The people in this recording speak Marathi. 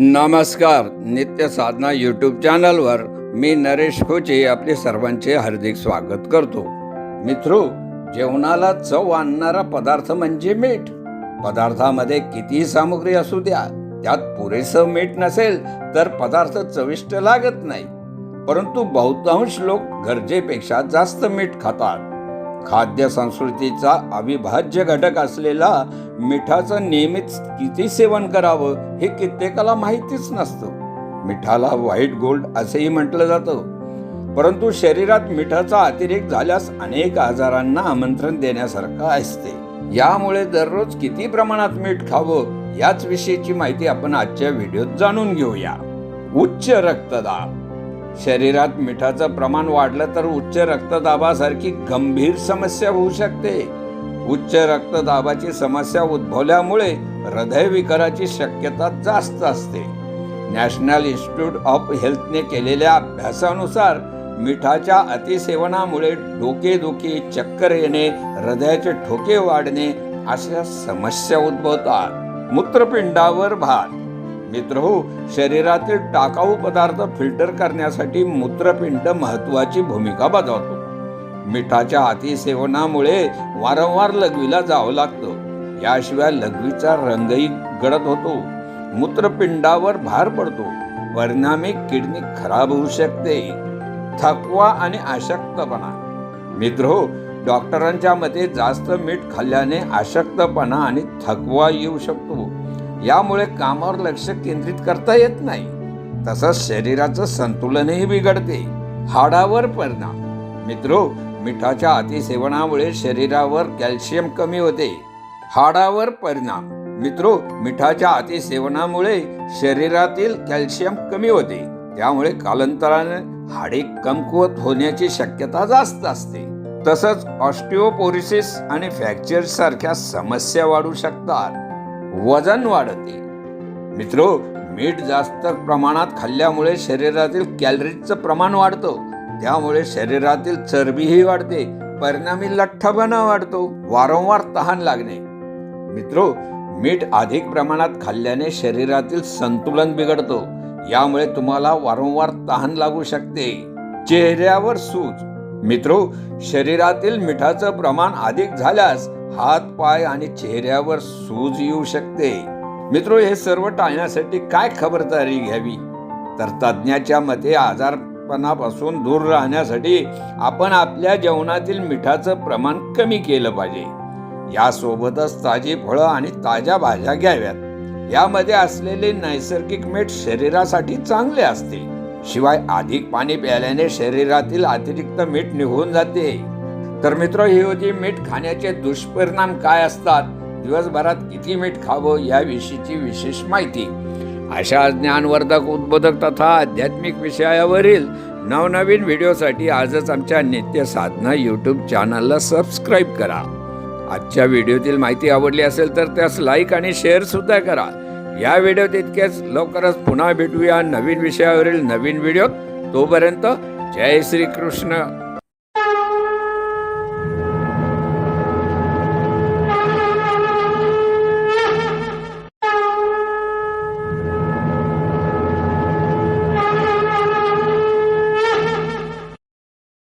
नमस्कार नित्य साधना यूट्यूब चॅनलवर मी नरेश खोचे आपले सर्वांचे हार्दिक स्वागत करतो. मित्रो जेवणाला चव आणणारा पदार्थ म्हणजे मीठ. पदार्थामध्ये कितीही सामग्री असू द्या त्यात पुरेसं मीठ नसेल तर पदार्थ चविष्ट लागत नाही. परंतु बहुतांश लोक गरजेपेक्षा जास्त मीठ खातात. खाद्य संस्कृतीचा अविभाज्य घटक असलेला मिठाचं नियमित किती सेवन करावं हे कित्येकाला माहितीच नसतं. मिठाला व्हाईट गोल्ड असेही म्हटलं जातं. परंतु शरीरात मिठाचा अतिरेक झाल्यास अनेक आजारांना आमंत्रण देण्यासारखं असते. यामुळे दररोज किती प्रमाणात मीठ खावं याच विषयीची माहिती आपण आजच्या व्हिडिओत जाणून घेऊया. उच्च रक्तदाब. शरीरात मिठाचं प्रमाण वाढलं तर उच्च रक्तदाबासारखी गंभीर समस्या होऊ शकते. उच्च रक्तदाबाची समस्या उद्भवल्यामुळे हृदयविकाराची शक्यता जास्त असते. नॅशनल इन्स्टिट्यूट ऑफ हेल्थने केलेल्या अभ्यासानुसार मिठाच्या अतिसेवनामुळे डोकेदुखी चक्कर येणे हृदयाचे ठोके वाढणे अशा समस्या उद्भवतात. मूत्रपिंडावर भार मित्र हो शरीरातील टाकाऊ पदार्थ फिल्टर करण्यासाठी मूत्रपिंड महत्वाची भूमिका बजावतो. मिठाच्या अतिसेवनामुळे वारंवार लघवीला जावं लागतं. याशिवाय लघवीचा रंगही गडद होतो. मूत्रपिंडावर भार पडतो. परिणामी किडनी खराब होऊ शकते. थकवा आणि अशक्तपणा मित्र हो डॉक्टरांच्या मते जास्त मीठ खाल्ल्याने अशक्तपणा आणि थकवा येऊ शकतो. यामुळे कामावर लक्ष केंद्रित करता येत नाही. तसंच शरीराचं संतुलनही बिघडते. हाडावर परिणाम. मित्रो मिठाच्या अतिसेवनामुळे शरीरावर कॅल्शियम कमी होते. हाडावर परिणाम. मित्रो मिठाच्या अतिसेवनामुळे शरीरातील कॅल्शियम कमी होते. त्यामुळे कालांतराने हाडे कमकुवत होण्याची शक्यता जास्त असते. तसंच ऑस्टिओपोरिसिस आणि फ्रॅक्चर सारख्या समस्या वाढू शकतात. वजन वाढते. मित्रो मीठ जास्त प्रमाणात खाल्ल्यामुळे शरीरातील कॅलरीजचं प्रमाण वाढतं. त्यामुळे शरीरातील चरबीही वाढते. परिणामी लठ्ठपणा वाढतो. वारंवार तहान लागणे. मित्रो मीठ अधिक प्रमाणात खाल्ल्याने शरीरातील संतुलन बिघडतो. यामुळे तुम्हाला वारंवार तहान लागू शकते. चेहऱ्यावर सूज. मित्रो शरीरातील मिठाचं प्रमाण अधिक झाल्यास हात पाय आणि चेहऱ्यावर सूज येऊ शकते. मित्र हे सर्व टाळण्यासाठी काय खबरदारी घ्यावी? तर तज्ज्ञाच्या मते आजारपणापासून दूर राहण्यासाठी आपण आपल्या जेवणातील मिठाचं प्रमाण कमी केलं पाहिजे. यासोबतच ताजी फळं आणि ताज्या भाज्या घ्याव्यात. यामध्ये असलेले नैसर्गिक मीठ शरीरासाठी चांगले असते. शिवाय अधिक पाणी प्यायल्याने शरीरातील अतिरिक्त मीठ निघून जाते. तर मित्र ही होती मीठ खाण्याचे दुष्परिणाम काय असतात? दिवसभरात किती मीठ खावं याविषयीची विशेष माहिती. अशा ज्ञानवर्धक उद्बोधक तथा आध्यात्मिक विषयावरील नवनवीन व्हिडिओसाठी आजच आमच्या नित्य साधना यूट्यूब चॅनलला सबस्क्राईब करा. आजच्या व्हिडिओतील माहिती आवडली असेल तर त्यास लाईक आणि शेअर सुद्धा करा. या व्हिडिओत इतकेच लवकरच पुन्हा भेटूया नवीन विषयावरील नवीन व्हिडिओ तोपर्यंत जय श्री कृष्ण